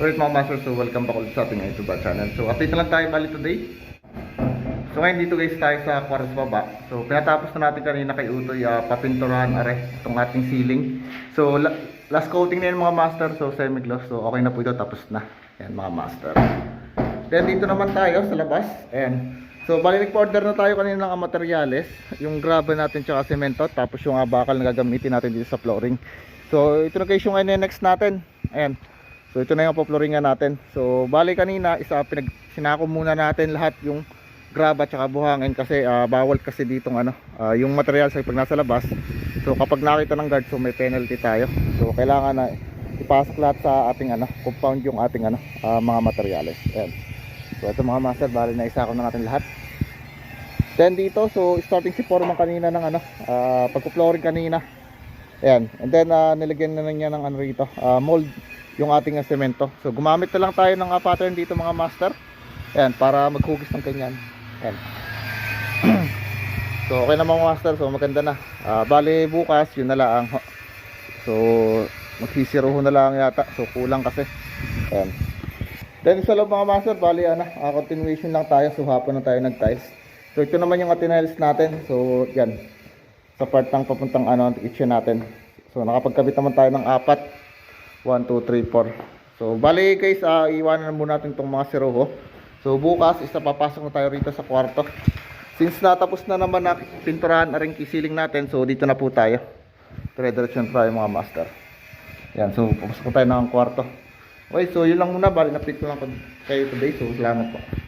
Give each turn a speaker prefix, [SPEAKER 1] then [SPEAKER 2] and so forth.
[SPEAKER 1] Alright mga master, so welcome back ulit sa ating YouTube channel. So update na lang tayo bali today. So ngayon dito guys tayo sa Quartz Baba. So pinatapos na natin kanina kay Utoy uh, papinturahan are itong ating ceiling. So la- last coating na yun mga master, so semi-gloss. So okay na po ito, tapos na. Yan mga master. Then dito naman tayo sa labas. Ayan. So bali nag-order na tayo kanina ng materyales. Yung gravel natin tsaka semento. Tapos yung uh, bakal na gagamitin natin dito sa flooring. So ito na guys yung next natin. Ayan. So ito na yung po-flooringan natin. So bali kanina isa pinag sinako muna natin lahat yung graba tsaka buhangin kasi ah, bawal kasi ditong ano ah, yung material sa pag nasa labas. So kapag nakita ng guard so may penalty tayo. So kailangan na ipasok lahat sa ating ano compound yung ating ano ah, mga materyales. Ayan. So ito mga master bali na isako na natin lahat. Then dito so starting si Foreman kanina ng ano ah, pagko-flooring kanina. Ayan. And then ah, nilagyan na lang niya ng ano rito ah, mold yung ating semento. So gumamit na lang tayo ng ah, pattern dito mga master. Ayan, para maghugis ng kanyan. Ayan. so okay na mga master, so maganda na. Ah, bali bukas, yun na lang. So magsisiruho na lang yata. So kulang kasi. Ayan. Then sa loob mga master, bali ano, ah, continuation lang tayo. So hapon na tayo nag-tiles. So ito naman yung tiles natin. So yan. Sa part ng papuntang ano, kitchen natin. So nakapagkabit naman tayo ng apat. 1, 2, 3, 4. So bali guys, ah, iwanan muna natin itong mga siruho. So bukas, isa papasok na tayo rito sa kwarto. Since natapos na naman na pinturahan na rin kisiling natin, so dito na po tayo. Dire-diretso na tayo mga master. Yan, so papasok tayo ng kwarto. Okay, so yun lang muna. Bali, na-update ko lang kayo today. So salamat po.